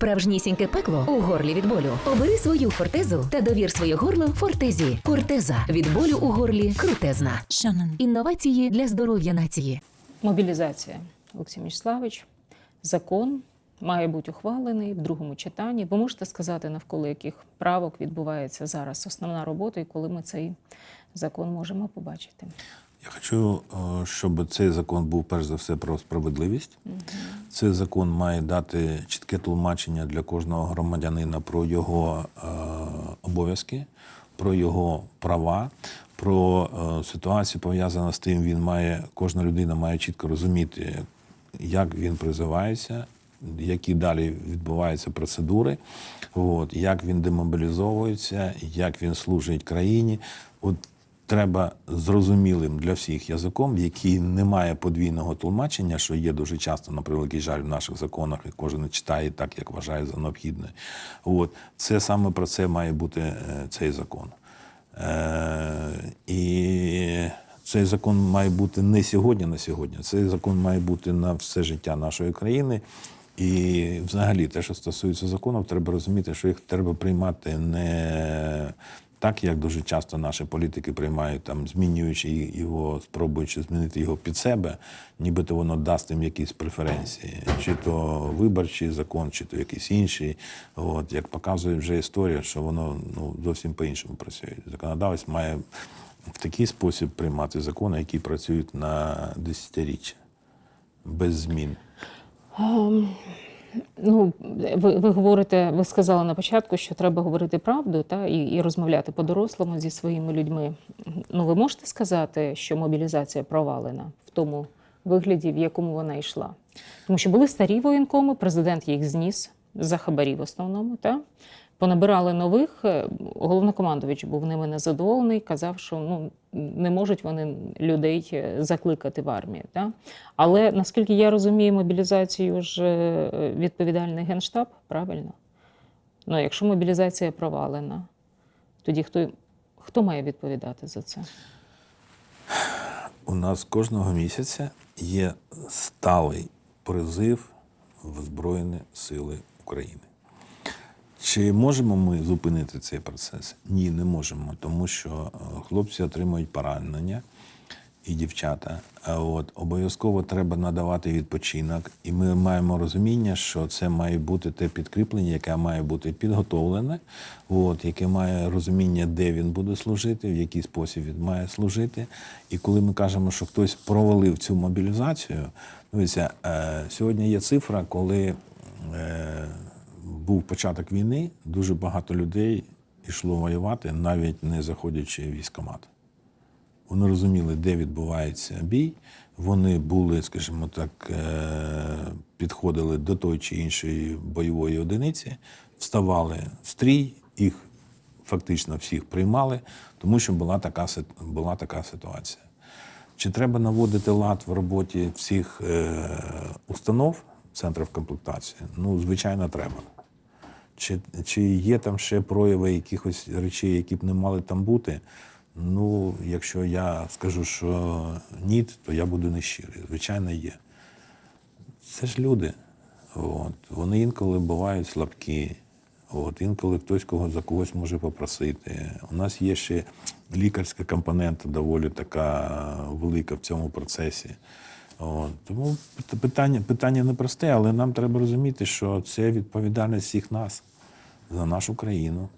справжнісіньке пекло у горлі від болю. Обери свою фортезу та довір своє горло фортезі. Фортеза від болю у горлі крутезна. Шанон. Інновації для здоров'я нації. Мобілізація, Олексій Мічславич. Закон має бути ухвалений в другому читанні. Ви можете сказати, навколо яких правок відбувається зараз основна робота і коли ми цей закон можемо побачити? Я хочу, е, щоб цей закон був перш за все про справедливість. Цей закон має дати чітке тлумачення для кожного громадянина про його е, обов'язки, про його права, про е, ситуацію пов'язану з тим, він має, кожна людина має чітко розуміти, як він призивається, які далі відбуваються процедури, от, як він демобілізовується, як він служить країні. От треба зрозумілим для всіх язиком, який не має подвійного тлумачення, що є дуже часто, на превеликий жаль, в наших законах, і кожен читає так, як вважає за необхідне. От. Це саме про це має бути е, цей закон. Е, і цей закон має бути не сьогодні на сьогодні. Цей закон має бути на все життя нашої країни. І взагалі, те, що стосується законів, треба розуміти, що їх треба приймати не так, як дуже часто наші політики приймають, там, змінюючи його, спробуючи змінити його під себе, нібито воно дасть їм якісь преференції, чи то виборчий закон, чи то якийсь інший. От, як показує вже історія, що воно ну, зовсім по-іншому працює. Законодавець має в такий спосіб приймати закони, які працюють на десятиріччя, без змін. Ну, ви, ви говорите, ви сказали на початку, що треба говорити правду та, і, і розмовляти по-дорослому зі своїми людьми. Ну, ви можете сказати, що мобілізація провалена в тому вигляді, в якому вона йшла? Тому що були старі воєнкоми, президент їх зніс за хабарі в основному. Та? Понабирали нових. е, Головнокомандувач був ними незадоволений, казав, що ну, не можуть вони людей е, закликати в армію. Та? Але наскільки я розумію, мобілізацію ж е, відповідальний генштаб, правильно? Ну, якщо мобілізація провалена, тоді хто, хто має відповідати за це? У нас кожного місяця є сталий призив в Збройні Сили України. Чи можемо ми зупинити цей процес? Ні, не можемо, тому що е, хлопці отримують поранення і дівчата. От обов'язково треба надавати відпочинок, і ми маємо розуміння, що це має бути те підкріплення, яке має бути підготовлене, от, яке має розуміння, де він буде служити, в який спосіб він має служити. І коли ми кажемо, що хтось провалив цю мобілізацію, дивіться, е, сьогодні є цифра, коли. Е, був початок війни, дуже багато людей йшло воювати, навіть не заходячи в військкомат. Вони розуміли, де відбувається бій. Вони були, скажімо так, е, підходили до той чи іншої бойової одиниці, вставали в стрій, їх фактично всіх приймали, тому що була така, була така ситуація. Чи треба наводити лад в роботі всіх е, установ центрів комплектації? Ну, звичайно, треба. Чи, чи є там ще прояви якихось речей, які б не мали там бути? Ну, якщо я скажу, що ні, то я буду нещирий. Звичайно, є. Це ж люди. От. Вони інколи бувають слабкі. От. Інколи хтось кого за когось може попросити. У нас є ще лікарська компонента доволі така велика в цьому процесі. От. Тому питання, питання непросте, але нам треба розуміти, що це відповідальність всіх нас за нашу країну.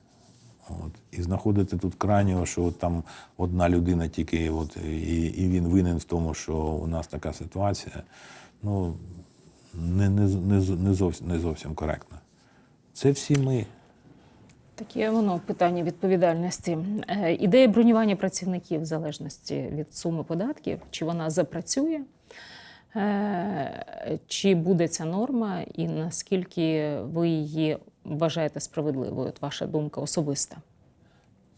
От. І знаходити тут крайнього, що от там одна людина тільки, от, і, і він винен в тому, що у нас така ситуація, ну, не, не, не, не, зовсім, не зовсім коректно. Це всі ми. Таке воно питання відповідальності. Е, Ідея бронювання працівників в залежності від суми податків, чи вона запрацює, е, чи буде ця норма, і наскільки ви її вважаєте справедливою? От ваша думка особиста.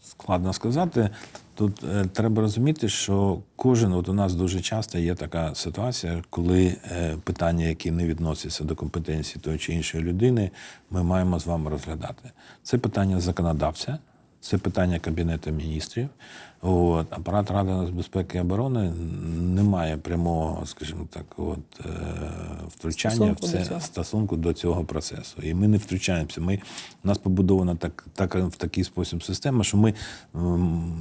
Складно сказати. Тут е, треба розуміти, що кожен, от у нас дуже часто є така ситуація, коли е, питання, які не відносяться до компетенції тої чи іншої людини, ми маємо з вами розглядати. Це питання законодавця, Це питання Кабінету міністрів. От, апарат Ради з безпеки і оборони не має прямого, скажімо так, от, е, втручання в Стосунку до це цього. стосунку до цього процесу. І ми не втручаємося. Ми, у нас побудована так, так, в такий спосіб система, що ми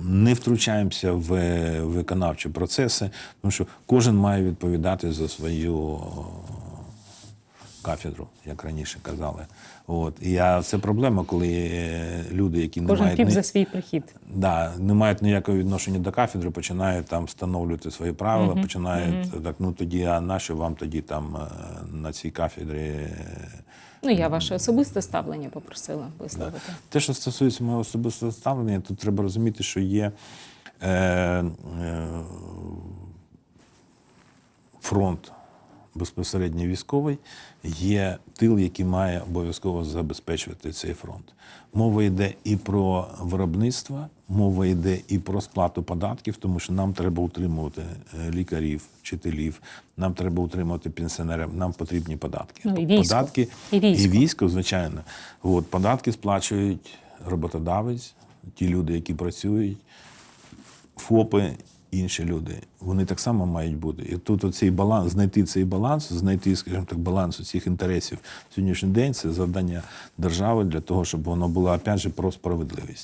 не втручаємося в виконавчі процеси, тому що кожен має відповідати за свою кафедру, як раніше казали. От. І а це проблема, коли е, люди, які не Кожен мають пів ні- за свій прихід. Да, не мають ніякого відношення до кафедри, починають там встановлювати свої правила, починають так, ну тоді, а нащо вам тоді там е, на цій кафедрі? е, Ну, я ваше особисте ставлення попросила висловити. Те, що стосується мого особистого ставлення, тут треба розуміти, що є е, е, фронт безпосередньо військовий, є тил, який має обов'язково забезпечувати цей фронт. Мова йде і про виробництво, мова йде і про сплату податків, тому що нам треба утримувати е, лікарів, вчителів, нам треба утримувати пенсіонерів, нам потрібні податки. Ну, і військо. Податки І військо. військо, звичайно. От, податки сплачують роботодавець, ті люди, які працюють, ФОПи, інші люди. Вони так само мають бути. І тут оцей баланс, знайти цей баланс, знайти, скажімо так, баланс усіх інтересів в сьогоднішній день це завдання держави для того, щоб воно було опять же про справедливість.